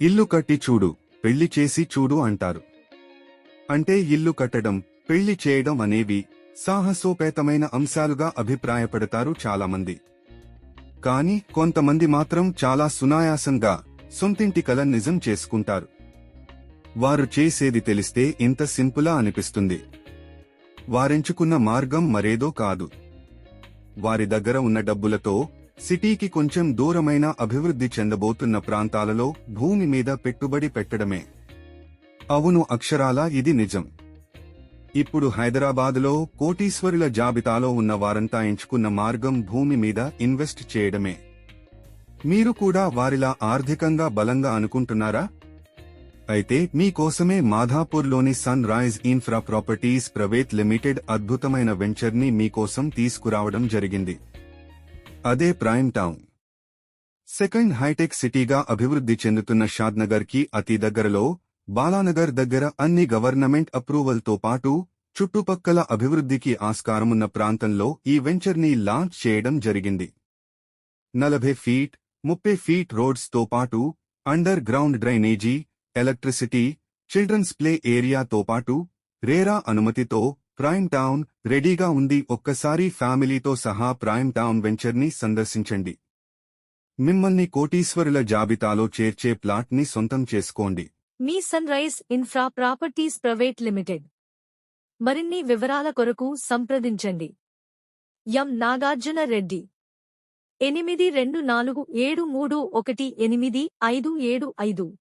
ఇల్లు కట్టి చూడు పెళ్ళి చేసి చూడు అంటారు. అంటే ఇల్లు కట్టడం పెళ్ళి చేయడం అనేవి సాహసోపేతమైన అంశాలుగా అభిప్రాయపడతారు చాలామంది. కాని కొంతమంది మాత్రం చాలా సునాయాసంగా సొంతింటి కల నిజం చేసుకుంటారు. వారు చేసేది తెలిస్తే ఇంత సింపులా అనిపిస్తుంది. వారెంచుకున్న మార్గం మరేదో కాదు. వారి దగ్గర ఉన్న డబ్బులతో సిటీకి కొంచెం దూరమైన అభివృద్ధి చెందబోతున్న ప్రాంతాలలో భూమి మీద పెట్టుబడి పెట్టడమే. అవును అక్షరాలా ఇది నిజం. ఇప్పుడు హైదరాబాదులో కోటీశ్వరుల జాబితాలో ఉన్న వారంతా ఎంచుకున్న మార్గం భూమి మీద ఇన్వెస్ట్ చేయడమే. మీరు కూడా వారిలా ఆర్థికంగా బలంగా అనుకుంటున్నారా? అయితే మీకోసమే మాధాపూర్లోని Sunrise Infra Properties Private Limited అద్భుతమైన వెంచర్ని మీకోసం తీసుకురావడం జరిగింది. అదే ప్రైమ్ టౌన్. సెకండ్ హైటెక్ సిటీగా అభివృద్ధి చెందుతున్న షాద్నగర్కి అతి దగ్గరలో బాలానగర్ దగ్గర అన్ని గవర్నమెంట్ అప్రూవల్తో పాటు చుట్టుపక్కల అభివృద్ధికి ఆస్కారమున్న ప్రాంతంలో ఈ వెంచర్ని లాంచ్ చేయడం జరిగింది. నలభై ఫీట్ ముప్పై ఫీట్ రోడ్స్తో పాటు underground drainage electricity children's play ఏరియాతో పాటు రేరా అనుమతితో ప్రైమ్ టౌన్ రెడీగా ఉంది. ఒక్కసారి ఫ్యామిలీతో సహా ప్రైమ్ టౌన్ వెంచర్ని సందర్శించండి. మిమ్మల్ని కోటీశ్వరుల జాబితాలో చేర్చే ప్లాట్ని సొంతం చేసుకోండి. మీ Sunrise Infra Properties Private Limited. మరిన్ని వివరాల కొరకు సంప్రదించండి. ఎం. నాగార్జున రెడ్డి. ఎనిమిది రెండు నాలుగు ఏడు మూడు ఒకటి ఎనిమిది ఐదు ఏడు ఐదు.